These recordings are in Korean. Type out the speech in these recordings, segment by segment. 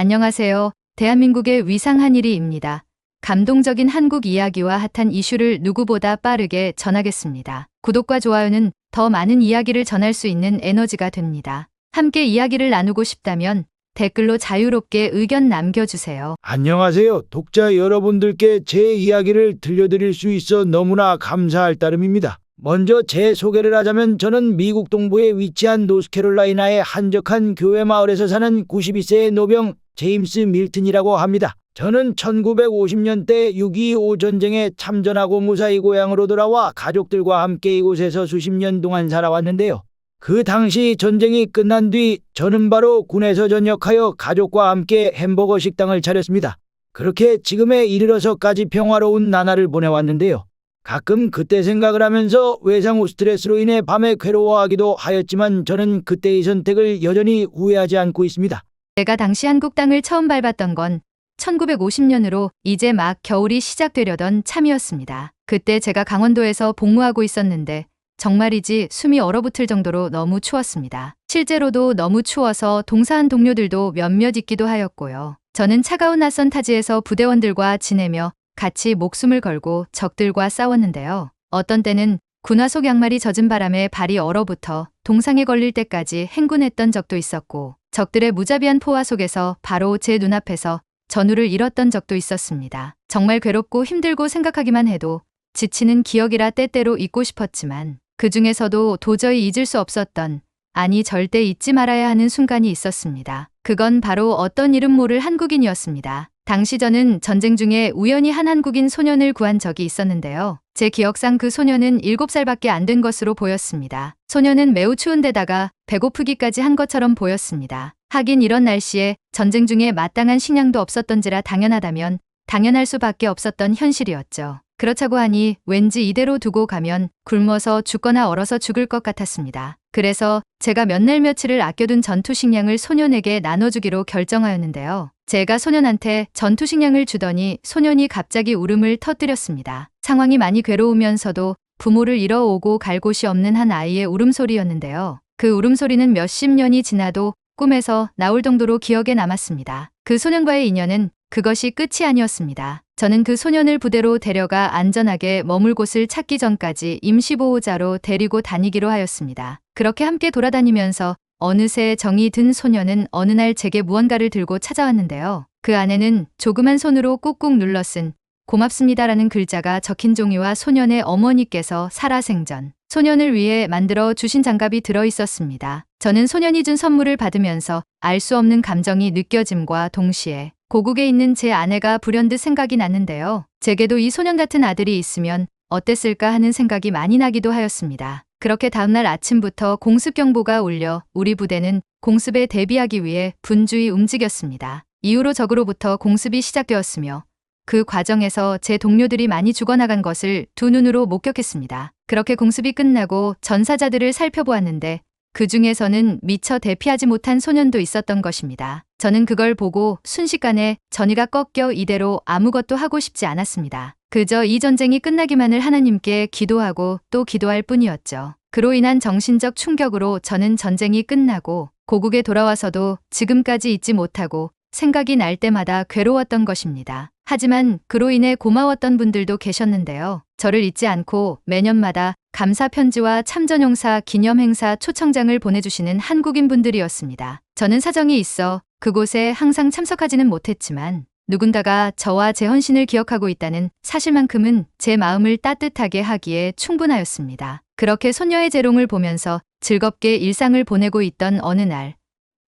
안녕하세요. 대한민국의 위상 한 일이입니다. 감동적인 한국 이야기와 핫한 이슈를 누구보다 빠르게 전하겠습니다. 구독과 좋아요는 더 많은 이야기를 전할 수 있는 에너지가 됩니다. 함께 이야기를 나누고 싶다면 댓글로 자유롭게 의견 남겨주세요. 안녕하세요. 독자 여러분들께 제 이야기를 들려드릴 수 있어 너무나 감사할 따름입니다. 먼저 제 소개를 하자면 저는 미국 동부에 위치한 노스캐롤라이나의 한적한 교회 마을에서 사는 92세의 노병 제임스 밀튼이라고 합니다. 저는 1950년대 6.25 전쟁에 참전하고 무사히 고향으로 돌아와 가족들과 함께 이곳에서 수십 년 동안 살아왔는데요. 그 당시 전쟁이 끝난 뒤 저는 바로 군에서 전역하여 가족과 함께 햄버거 식당을 차렸습니다. 그렇게 지금에 이르러서까지 평화로운 나날을 보내왔는데요. 가끔 그때 생각을 하면서 외상 후 스트레스로 인해 밤에 괴로워하기도 하였지만 저는 그때의 선택을 여전히 후회하지 않고 있습니다. 제가 당시 한국 땅을 처음 밟았던 건 1950년으로 이제 막 겨울이 시작되려던 참이었습니다. 그때 제가 강원도에서 복무하고 있었는데 정말이지 숨이 얼어붙을 정도로 너무 추웠습니다. 실제로도 너무 추워서 동사한 동료들도 몇몇 있기도 하였고요. 저는 차가운 낯선 타지에서 부대원들과 지내며 같이 목숨을 걸고 적들과 싸웠는데요. 어떤 때는 군화 속 양말이 젖은 바람에 발이 얼어붙어 동상에 걸릴 때까지 행군했던 적도 있었고 적들의 무자비한 포화 속에서 바로 제 눈앞에서 전우를 잃었던 적도 있었습니다. 정말 괴롭고 힘들고 생각하기만 해도 지치는 기억이라 때때로 잊고 싶었지만 그 중에서도 도저히 잊을 수 없었던 아니 절대 잊지 말아야 하는 순간이 있었습니다. 그건 바로 어떤 이름 모를 한국인이었습니다. 당시 저는 전쟁 중에 우연히 한 한국인 소년을 구한 적이 있었는데요. 제 기억상 그 소년은 7살밖에 안 된 것으로 보였습니다. 소년은 매우 추운 데다가 배고프기까지 한 것처럼 보였습니다. 하긴 이런 날씨에 전쟁 중에 마땅한 식량도 없었던지라 당연하다면 당연할 수밖에 없었던 현실이었죠. 그렇다고 하니 왠지 이대로 두고 가면 굶어서 죽거나 얼어서 죽을 것 같았습니다. 그래서 제가 몇 날 며칠을 아껴둔 전투 식량을 소년에게 나눠주기로 결정하였는데요. 제가 소년한테 전투 식량을 주더니 소년이 갑자기 울음을 터뜨렸습니다. 상황이 많이 괴로우면서도 부모를 잃어오고 갈 곳이 없는 한 아이의 울음소리였는데요. 그 울음소리는 몇십 년이 지나도 꿈에서 나올 정도로 기억에 남았습니다. 그 소년과의 인연은 그것이 끝이 아니었습니다. 저는 그 소년을 부대로 데려가 안전하게 머물 곳을 찾기 전까지 임시보호자로 데리고 다니기로 하였습니다. 그렇게 함께 돌아다니면서 어느새 정이 든 소년은 어느 날 제게 무언가를 들고 찾아왔는데요. 그 안에는 조그만 손으로 꾹꾹 눌러 쓴 고맙습니다라는 글자가 적힌 종이와 소년의 어머니께서 살아생전 소년을 위해 만들어 주신 장갑이 들어 있었습니다. 저는 소년이 준 선물을 받으면서 알 수 없는 감정이 느껴짐과 동시에 고국에 있는 제 아내가 불현듯 생각이 났는데요. 제게도 이 소년 같은 아들이 있으면 어땠을까 하는 생각이 많이 나기도 하였습니다. 그렇게 다음날 아침부터 공습 경보가 울려 우리 부대는 공습에 대비하기 위해 분주히 움직였습니다. 이후로 적으로부터 공습이 시작되었으며 그 과정에서 제 동료들이 많이 죽어나간 것을 두 눈으로 목격했습니다. 그렇게 공습이 끝나고 전사자들을 살펴보았는데 그 중에서는 미처 대피하지 못한 소년도 있었던 것입니다. 저는 그걸 보고 순식간에 전이가 꺾여 이대로 아무것도 하고 싶지 않았습니다. 그저 이 전쟁이 끝나기만을 하나님께 기도하고 또 기도할 뿐이었죠. 그로 인한 정신적 충격으로 저는 전쟁이 끝나고 고국에 돌아와서도 지금까지 잊지 못하고 생각이 날 때마다 괴로웠던 것입니다. 하지만 그로 인해 고마웠던 분들도 계셨는데요. 저를 잊지 않고 매년마다 감사 편지와 참전용사 기념행사 초청장을 보내주시는 한국인 분들이었습니다. 저는 사정이 있어 그곳에 항상 참석하지는 못했지만 누군가가 저와 제 헌신을 기억하고 있다는 사실만큼은 제 마음을 따뜻하게 하기에 충분하였습니다. 그렇게 손녀의 재롱을 보면서 즐겁게 일상을 보내고 있던 어느 날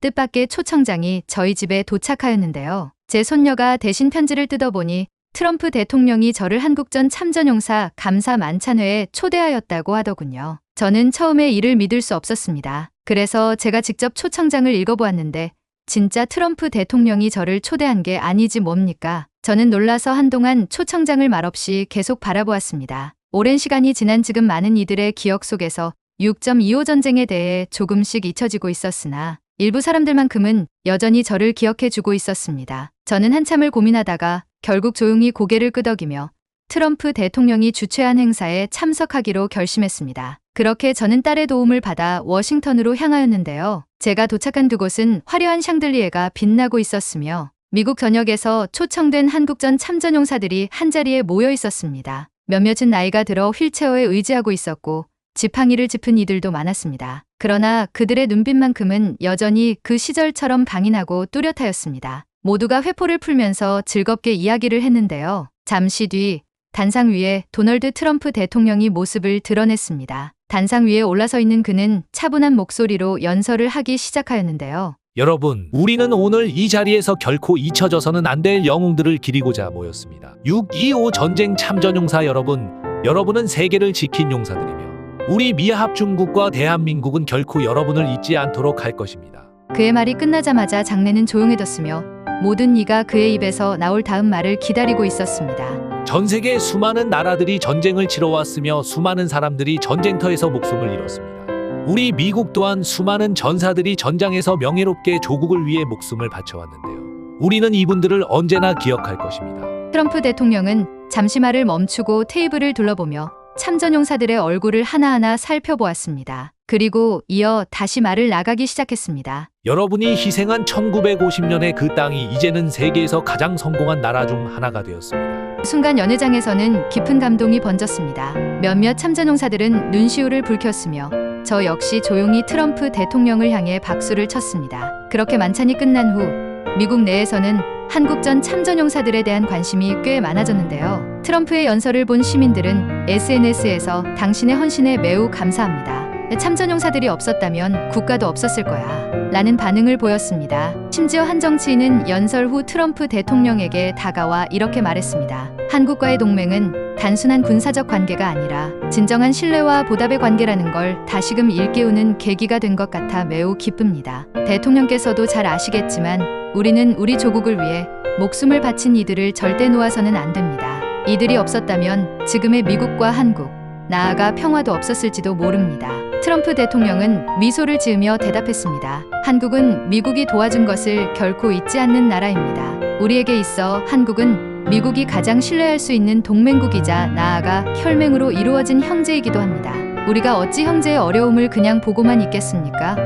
뜻밖의 초청장이 저희 집에 도착하였는데요. 제 손녀가 대신 편지를 뜯어보니 트럼프 대통령이 저를 한국전 참전용사 감사 만찬회에 초대하였다고 하더군요. 저는 처음에 이를 믿을 수 없었습니다. 그래서 제가 직접 초청장을 읽어보았는데 진짜 트럼프 대통령이 저를 초대한 게 아니지 뭡니까? 저는 놀라서 한동안 초청장을 말없이 계속 바라보았습니다. 오랜 시간이 지난 지금 많은 이들의 기억 속에서 6.25 전쟁에 대해 조금씩 잊혀지고 있었으나 일부 사람들만큼은 여전히 저를 기억해 주고 있었습니다. 저는 한참을 고민하다가 결국 조용히 고개를 끄덕이며 트럼프 대통령이 주최한 행사에 참석하기로 결심했습니다. 그렇게 저는 딸의 도움을 받아 워싱턴으로 향하였는데요. 제가 도착한 그곳은 화려한 샹들리에가 빛나고 있었으며 미국 전역에서 초청된 한국전 참전용사들이 한자리에 모여 있었습니다. 몇몇은 나이가 들어 휠체어에 의지하고 있었고 지팡이를 짚은 이들도 많았습니다. 그러나 그들의 눈빛만큼은 여전히 그 시절처럼 강인하고 뚜렷하였습니다. 모두가 회포를 풀면서 즐겁게 이야기를 했는데요. 잠시 뒤 단상 위에 도널드 트럼프 대통령이 모습을 드러냈습니다. 단상 위에 올라서 있는 그는 차분한 목소리로 연설을 하기 시작하였는데요. 여러분, 우리는 오늘 이 자리에서 결코 잊혀져서는 안 될 영웅들을 기리고자 모였습니다. 6.25 전쟁 참전 용사 여러분, 여러분은 세계를 지킨 용사들이며 우리 미합 중국과 대한민국은 결코 여러분을 잊지 않도록 할 것입니다. 그의 말이 끝나자마자 장내는 조용해졌으며 모든 이가 그의 입에서 나올 다음 말을 기다리고 있었습니다. 전 세계 수많은 나라들이 전쟁을 치러왔으며 수많은 사람들이 전쟁터에서 목숨을 잃었습니다. 우리 미국 또한 수많은 전사들이 전장에서 명예롭게 조국을 위해 목숨을 바쳐왔는데요. 우리는 이분들을 언제나 기억할 것입니다. 트럼프 대통령은 잠시 말을 멈추고 테이블을 둘러보며 참전용사들의 얼굴을 하나하나 살펴보았습니다. 그리고 이어 다시 말을 나가기 시작했습니다. 여러분이 희생한 1950년의 그 땅이 이제는 세계에서 가장 성공한 나라 중 하나가 되었습니다. 순간 연회장에서는 깊은 감동이 번졌습니다. 몇몇 참전용사들은 눈시울을 붉혔으며 저 역시 조용히 트럼프 대통령을 향해 박수를 쳤습니다. 그렇게 만찬이 끝난 후 미국 내에서는 한국전 참전용사들에 대한 관심이 꽤 많아졌는데요. 트럼프의 연설을 본 시민들은 SNS에서 당신의 헌신에 매우 감사합니다. 참전용사들이 없었다면 국가도 없었을 거야. 라는 반응을 보였습니다. 심지어 한 정치인은 연설 후 트럼프 대통령에게 다가와 이렇게 말했습니다. 한국과의 동맹은 단순한 군사적 관계가 아니라 진정한 신뢰와 보답의 관계라는 걸 다시금 일깨우는 계기가 된 것 같아 매우 기쁩니다. 대통령께서도 잘 아시겠지만 우리는 우리 조국을 위해 목숨을 바친 이들을 절대 놓아서는 안 됩니다. 이들이 없었다면 지금의 미국과 한국, 나아가 평화도 없었을지도 모릅니다. 트럼프 대통령은 미소를 지으며 대답했습니다. 한국은 미국이 도와준 것을 결코 잊지 않는 나라입니다. 우리에게 있어 한국은 미국이 가장 신뢰할 수 있는 동맹국이자 나아가 혈맹으로 이루어진 형제이기도 합니다. 우리가 어찌 형제의 어려움을 그냥 보고만 있겠습니까?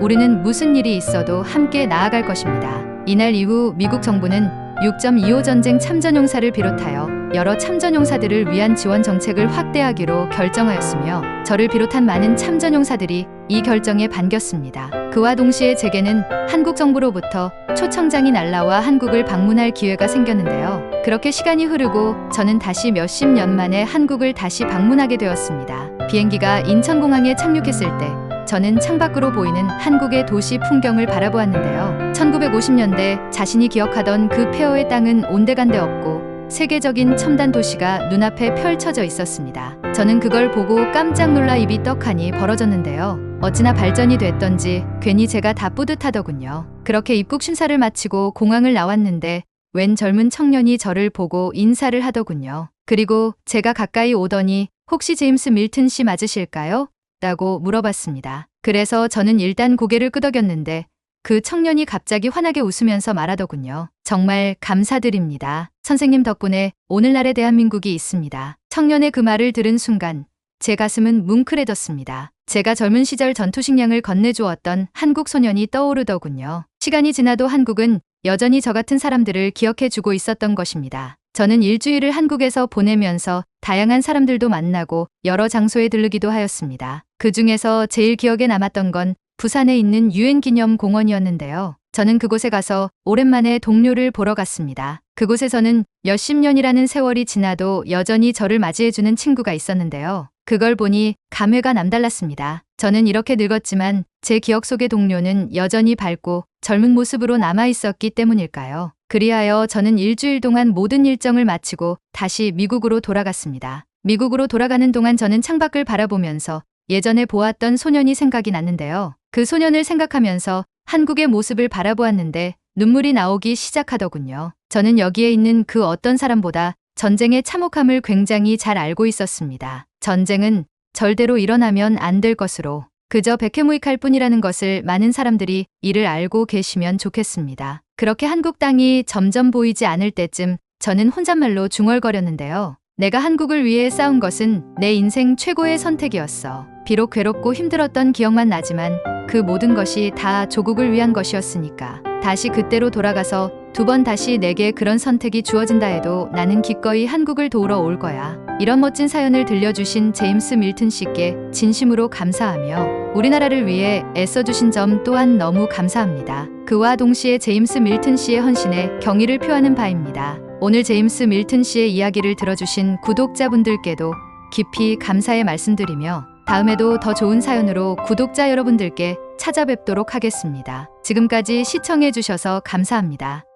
우리는 무슨 일이 있어도 함께 나아갈 것입니다. 이날 이후 미국 정부는 6.25 전쟁 참전용사를 비롯하여 여러 참전용사들을 위한 지원 정책을 확대하기로 결정하였으며 저를 비롯한 많은 참전용사들이 이 결정에 반겼습니다. 그와 동시에 제게는 한국 정부로부터 초청장이 날라와 한국을 방문할 기회가 생겼는데요. 그렇게 시간이 흐르고 저는 다시 몇십 년 만에 한국을 다시 방문하게 되었습니다. 비행기가 인천공항에 착륙했을 때 저는 창밖으로 보이는 한국의 도시 풍경을 바라보았는데요. 1950년대 자신이 기억하던 그 폐허의 땅은 온데간데 없고 세계적인 첨단 도시가 눈앞에 펼쳐져 있었습니다. 저는 그걸 보고 깜짝 놀라 입이 떡하니 벌어졌는데요. 어찌나 발전이 됐던지 괜히 제가 다 뿌듯하더군요. 그렇게 입국 심사를 마치고 공항을 나왔는데 웬 젊은 청년이 저를 보고 인사를 하더군요. 그리고 제가 가까이 오더니 혹시 제임스 밀튼 씨 맞으실까요? 라고 물어봤습니다. 그래서 저는 일단 고개를 끄덕였는데 그 청년이 갑자기 환하게 웃으면서 말하더군요. 정말 감사드립니다. 선생님 덕분에 오늘날의 대한민국이 있습니다. 청년의 그 말을 들은 순간 제 가슴은 뭉클해졌습니다. 제가 젊은 시절 전투식량을 건네주었던 한국 소년이 떠오르더군요. 시간이 지나도 한국은 여전히 저 같은 사람들을 기억해주고 있었던 것입니다. 저는 일주일을 한국에서 보내면서 다양한 사람들도 만나고 여러 장소에 들르기도 하였습니다. 그 중에서 제일 기억에 남았던 건 부산에 있는 유엔 기념 공원이었는데요. 저는 그곳에 가서 오랜만에 동료를 보러 갔습니다. 그곳에서는 몇십 년이라는 세월이 지나도 여전히 저를 맞이해주는 친구가 있었는데요. 그걸 보니 감회가 남달랐습니다. 저는 이렇게 늙었지만 제 기억 속의 동료는 여전히 밝고 젊은 모습으로 남아 있었기 때문일까요? 그리하여 저는 일주일 동안 모든 일정을 마치고 다시 미국으로 돌아갔습니다. 미국으로 돌아가는 동안 저는 창밖을 바라보면서 예전에 보았던 소년이 생각이 났는데요. 그 소년을 생각하면서 한국의 모습을 바라보았는데 눈물이 나오기 시작하더군요. 저는 여기에 있는 그 어떤 사람보다 전쟁의 참혹함을 굉장히 잘 알고 있었습니다. 전쟁은 절대로 일어나면 안 될 것으로 그저 백해무익할 뿐이라는 것을 많은 사람들이 이를 알고 계시면 좋겠습니다. 그렇게 한국 땅이 점점 보이지 않을 때쯤 저는 혼잣말로 중얼거렸는데요. 내가 한국을 위해 싸운 것은 내 인생 최고의 선택이었어. 비록 괴롭고 힘들었던 기억만 나지만 그 모든 것이 다 조국을 위한 것이었으니까. 다시 그때로 돌아가서 두 번 다시 내게 그런 선택이 주어진다 해도 나는 기꺼이 한국을 도우러 올 거야. 이런 멋진 사연을 들려주신 제임스 밀튼 씨께 진심으로 감사하며 우리나라를 위해 애써주신 점 또한 너무 감사합니다. 그와 동시에 제임스 밀튼 씨의 헌신에 경의를 표하는 바입니다. 오늘 제임스 밀튼 씨의 이야기를 들어주신 구독자분들께도 깊이 감사의 말씀드리며 다음에도 더 좋은 사연으로 구독자 여러분들께 찾아뵙도록 하겠습니다. 지금까지 시청해주셔서 감사합니다.